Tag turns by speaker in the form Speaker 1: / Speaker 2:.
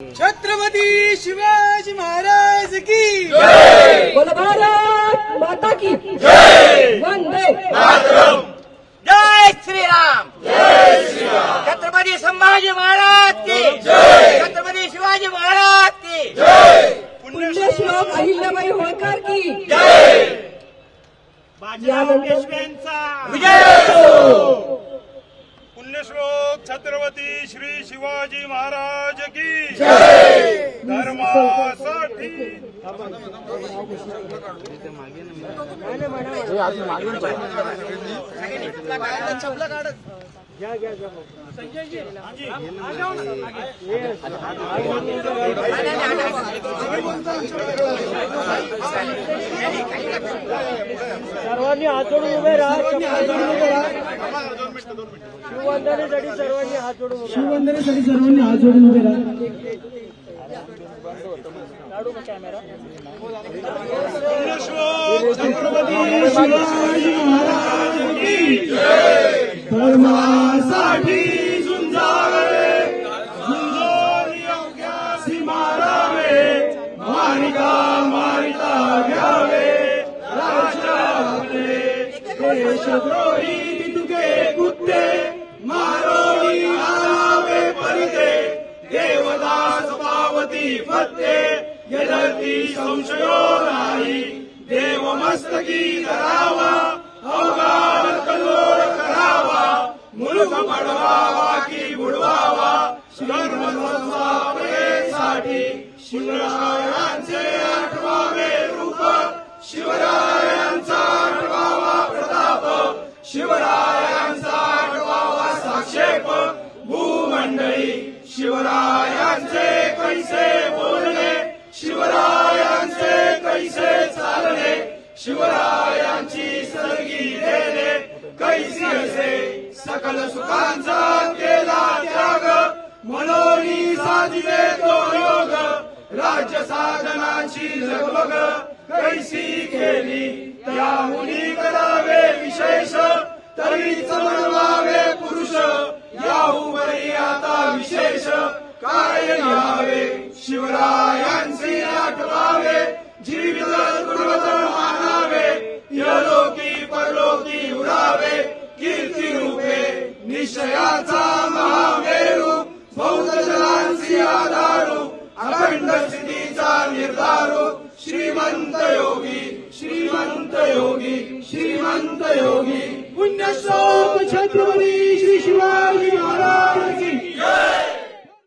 Speaker 1: छत्रपती शिवाजी महाराज की
Speaker 2: बोल भारत माता की वंदे
Speaker 3: जय श्रीराम! जय श्रीराम! छत्रपती संभाजी महाराज की छत्रपती शिवाजी महाराज की
Speaker 2: पुण्यश्लोक अहिल्याबाई होळकर की
Speaker 3: विजय!
Speaker 4: पुण्यश्लोक छत्रपती श्री शिवाजी महाराज की धर्मासाठी!
Speaker 5: सर्वांनी हात जोडून उभे राहा. शिववंदनेसाठी सर्वांनी हात जोडून उभे राहा.
Speaker 1: शिववंदनेसाठी सर्वांनी हात जोडून उभे राहा
Speaker 4: पुण्यश्लोक भगवती फत्ते यदर्ती संशयो नाही। देव मस्तकी धरावा अवगार कल्लोळ करावा मुलुख पडवावा की बुडवावा। धर्म शिवरायांचे आठवावे रूप शिवरायांचा आठवावा प्रताप शिवरायांचा आठवावा साक्षेप भूमंडळी शिवरायांचे कैसे बोलणे शिवरायांचे कैसे चालणे शिवरायांची सलगी देणे. कैसी असे? सकल सुखांचा केला त्याग. मनोनी साधिले तो योग. राज्य साधनाची लगबग. कैसी खेळ शिवरायांचे आठवावे जीवित गुरुवत मानावे यलोकी परलोकी उडावे कीर्ती रूपे निश्चयाचा महामेरू बौद्ध जनांची आधारू अखंड स्थितीचा निर्धारू श्रीमंत योगी श्रीमंत योगी श्रीमंत योगी.
Speaker 1: पुण्यश्लोक छत्रपती श्री शिवाय